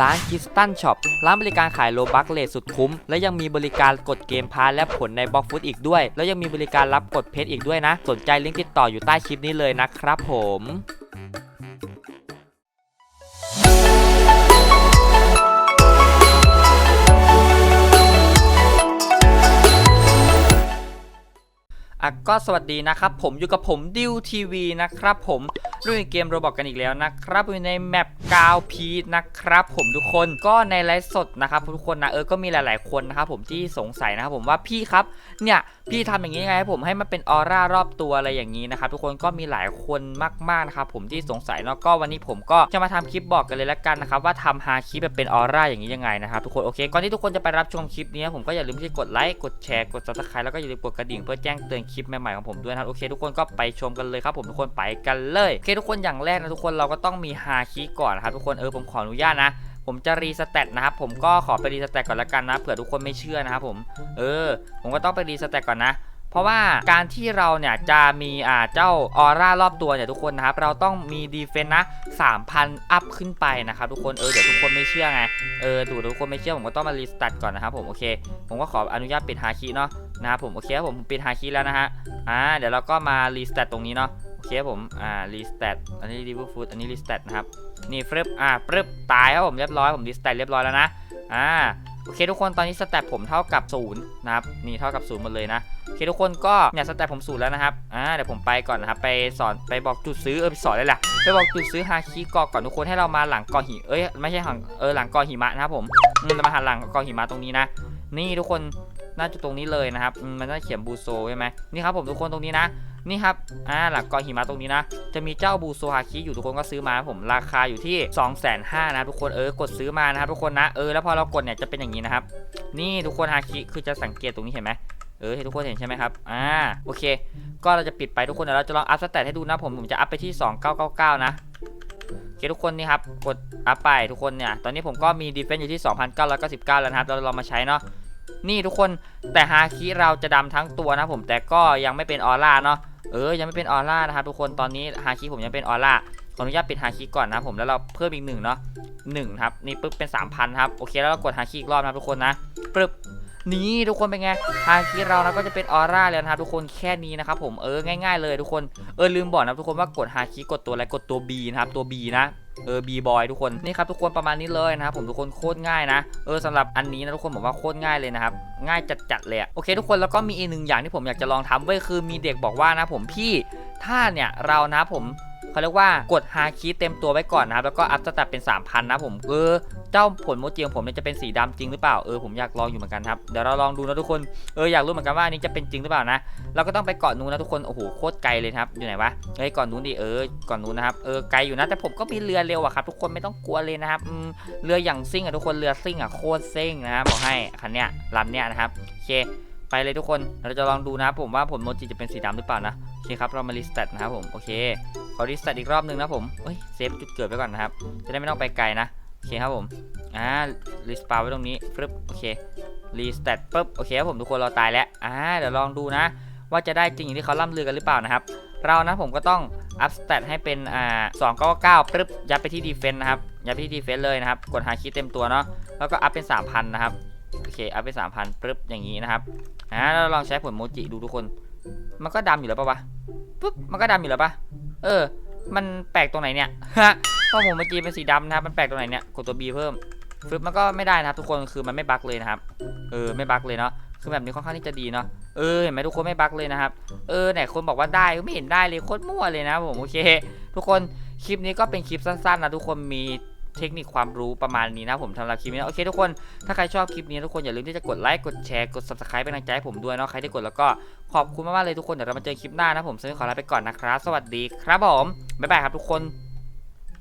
ร้านคิสตันช็อปร้านบริการขายโลบักเลทสุดคุ้ม และยังมีบริการกดเกมพาร์และผลในบล็อกฟุตอีกด้วย แล้วยังมีบริการรับกดเพชรอีกด้วยนะ สนใจลิงก์ติดต่ออยู่ใต้คลิปนี้เลยนะครับผมอะก็สวัสดีนะครับผมอยู่กับผมดิวทีวีนะครับผม ด้วยเกมโรบอกกันอีกแล้วนะครับอยู่ในแมปกาวพีทนะครับผมทุกคนก็ในไลฟ์สดนะครับทุกคนนะเออก็มีหลาย ๆคนนะครับผมที่สงสัยนะครับผมว่าพี่ครับเนี่ยพี่ทำอย่างนี้ยังไงให้ผมให้มันเป็นออร่ารอบตัวอะไรอย่างนี้นะครับทุกคนก็มีหลายคนมากๆนะครับผมที่สงสัยเนาะก็วันนี้ผมก็จะมาทำคลิปบอกกันเลยละกันนะครับว่าทำฮาคลิปแบบเป็นออร่าอย่างนี้ยังไงนะครับทุกคนโอเคก่อนที่ทุกคนจะไปรับชมคลิปนี้ผมก็อย่าลืมที่กดไลค์กดแชร์กด subscribe แล้วก็อย่าลืมกดกระดิ่งเพื่อแจ้งเตือนคลิปใหม่ๆของผมด้วยนะโอเค ทุกคนก็ไปชมกันเลยครับผมทุกคนไปกันเลยโอเคทุกคนอย่างแรกนะทุกคนเราก็ต้องมีฮาคิก่อนนะครับทุกคนเออผมขออนุญาตนะ ผมจะรีสเตตนะครับผมก็ขอไปรีสเตตก่อนละกันนะเผื่อทุกคนไม่เชื่อนะครับผมเออ ผมก็ต้องไปรีสเตตก่อนนะเพราะว่าการที่เราเนี่ยจะมีอ่าเจ้าออร่ารอบตัวเนี่ยทุกคนนะครับเราต้องมีดีเฟนต์นะ 3,000 อัพขึ้นไปนะครับทุกคนเออเดี๋ยวทุกคนไม่เชื่อไงเออดูทุกคนไม่เชื่อผมก็ต้องมารีสตาร์ทก่อนนะครับผมโอเค ผมก็ขออนุญาตปิดฮาคิเนาะนะครับผมโอเคผมปิดฮาคิแล้วนะฮะอ่าเดี๋ยวเราก็มารีสตาร์ทตรงนี้เนาะ เคผม อ่า รีสตทอันนี้รีวิวฟูดอันนี้รีสตทนะครับ นี่ฟลิปอ่าฟลิปตายครับผม เรียบร้อย ผมรีสตทเรียบร้อยแล้วนะ อ่า โอเคทุกคน ตอนนี้สแตทผมเท่ากับศูนย์นะครับ นี่เท่ากับศูนย์หมดเลยนะ โอเคทุกคนก็ เนี่ยสแตทผมสูตรแล้วนะครับ อ่า เดี๋ยวผมไปก่อนนะครับ ไปสอน ไปบอกจุดซื้อ เออไปสอนเลยแหละไปบอกจุดซื้อฮาคิกาะก่อนทุกคน ให้เรามาหลังกาะหิ เอ้ย ไม่ใช่หลัง เออ หลังกาะหิมะนะครับผมมเรามาหันหลังกาะหิมะตรงนี้นะ นี่ทุกคนน่าจะตรงนี้เลยนะครับ มันน่าเขียนบูโซใช่ไหมนี่ครับผมทุกคนตรงนี้นะ นี่ครับอ่าหลังเกาะหิมะตรงนี้นะ จะมีเจ้าบูโซฮาคิอยู่ทุกคนก็ซื้อมาผมราคาอยู่ที่ 2 5 0 0 0นะทุกคนเออกดซื้อมานะครับทุกคนนะเออแล้วพอเรากดเนี่ยจะเป็นอย่างนี้นะครับ นี่ทุกคนฮาคิคือจะสังเกตตรงนี้เห็นไหมเออให้ทุกคนเห็นใช่ไหมครับ อ่า โอเค ก็เราจะปิดไปทุกคนเดี๋ยวเราจะลองอัพสเตตให้ดูนะผม ผมจะอัพไปที่ 2999 นะโอเคทุกคนนี่ครับ กดอัพไปทุกคนเนี่ย ตอนนี้ผมก็มีดีเฟนซ์อยู่ที่ 2,999 แล้วนะครับ เราลองมาใช้เนาะ นี่ทุกคน แต่ฮาคิเราจะดำทั้งตัวนะผม แต่ก็ยังไม่เป็นออร่าเนาะ เออยังไม่เป็นออร่านะครับทุกคนตอนนี้ฮาคิผมยังเป็นออร่าขออนุญาตปิดฮาคิก่อนนะผมแล้วเราเพิ่มอีกหนึ่งเนาะหนึ่งครับนี่ปึ๊บเป็น3,000ครับโอเคแล้วเรากดฮาคิอีกรอบนะทุกคนนะปึ๊บ นี่ทุกคนเป็นไงฮาคิเรานะก็จะเป็นออร่าแล้วนะครับทุกคนแค่นี้นะครับผมเออง่าย ๆ เลยทุกคนเออลืมบอกนะทุกคนว่ากดฮาคิกดตัวอะไรกดตัว B นะครับตัว B นะเออ B boy ทุกคนนี่ครับทุกคนประมาณนี้เลยนะครับผมทุกคนโคตรง่ายนะเออสำหรับอันนี้นะทุกคนผมว่าโคตรง่ายเลยนะครับง่ายจัดๆเลยโอเค ทุกคนแล้วก็มีอีกหนึ่งอย่างที่ผมอยากจะลองทำเว้ยคือมีเด็กบอกว่านะผมพี่ถ้าเนี่ยเรานะผม เขาเรียกว่ากดฮาคิเต็มตัวไว้ก่อนนะครับแล้วก็อัพสแตทเป็น 3,000 นะผมเออเจ้าผลโมจิของผมเนี่ยจะเป็นสีดำจริงหรือเปล่าเออผมอยากลองอยู่เหมือนกันครับเดี๋ยวเราลองดูนะทุกคนเอออยากรู้เหมือนกันว่าอันนี้จะเป็นจริงหรือเปล่านะเราก็ต้องไปเกาะนู้นนะทุกคนโอ้โหโคตรไกลเลยครับอยู่ไหนวะเฮ้ยเกาะนู้นดิเออเก่อนนู้นนะครับเออไกลอยู่นะแต่ผมก็มีเรือเร็วอะครับทุกคนไม่ต้องกลัวเลยนะครับเรืออย่างซิ่งอะทุกคนเรือซิ่งอะโคตรซิ่งนะครับบอกให้คันเนี้ยลำเนี้ยนะครับโอเคไปเลยทุกคนเราจะลองดูนะผมว่าผลโมจิจะเป็นสีดำหรือเปล่านะ เคครับเรามารีสเตตนะครับผมโอเคขอรีสเตตอีกรอบหนึงนะผมเฮ้ยเซฟจุดเกิดไว้ก่อนนะครับจะได้ไม่ต้องไปไกลนะโอเคครับผมอ่ารีสปาไว้ตรงนี้ปึ๊บโอเครีสเตตปึ๊บโอเคครับผมทุกคนเราตายแล้วอ่าเดี๋ยวลองดูนะ ว่าจะได้จริงอย่างที่เขาล่ำลือกันหรือเปล่านะครับเรานะผมก็ต้องอัพสเตตให้เป็นอ่า299ปึ๊บยัดไปที่ดีเฟนต์นะครับยัดไปที่ดีเฟนต์เลยนะครับกดหาคีย์เต็มตัวเนาะแล้วก็อัพเป็น3,000นะครับโอเคอัพเป็น3,000ปึ๊บอย่างนี้นะครับอ่าเราลองใช้ผลโมจิดูทุกคน มันก็ดำอยู่แล้วปะวะปุ๊บมันก็ดำอยู่แล้วปะเออ มันแปลกตรงไหนเนี่ยฮะเพราะผมเมื่อกี้เป็นสีดำนะครับมันแปลกตรงไหนเนี่ยกดตัว B เพิ่มฟึบมันก็ไม่ได้นะครับทุกคนคือมันไม่บั๊กเลยนะครับเออไม่บั๊กเลยเนาะคือแบบนี้ค่อนข้างที่จะดีเนาะเออเห็นไหมทุกคนไม่บั๊กเลยนะครับเออไหนคนบอกว่าได้ก็ไม่เห็นได้เลยโคตรมั่วเลยนะผมโอเค ทุกคนคลิปนี้ก็เป็นคลิปสั้นๆนะทุกคนมี เทคนิคความรู้ประมาณนี้นะผมทำหรับคลิปนี้โอเคทุกคนถ้าใครชอบคลิปนี้ทุกคนอย่าลืมที่จะกดไลค์กดแชร์กด subscribe เป็นกำลังใจให้ผมด้วยเนาะใครที่กดแล้วก็ขอบคุณมากๆเลยทุกคนเดี๋ยวเรามาเจอคลิปหน้านะผมซึ่งขอลาไปก่อนนะครับ สวัสดีครับผมบ๊ายบายครับทุกคน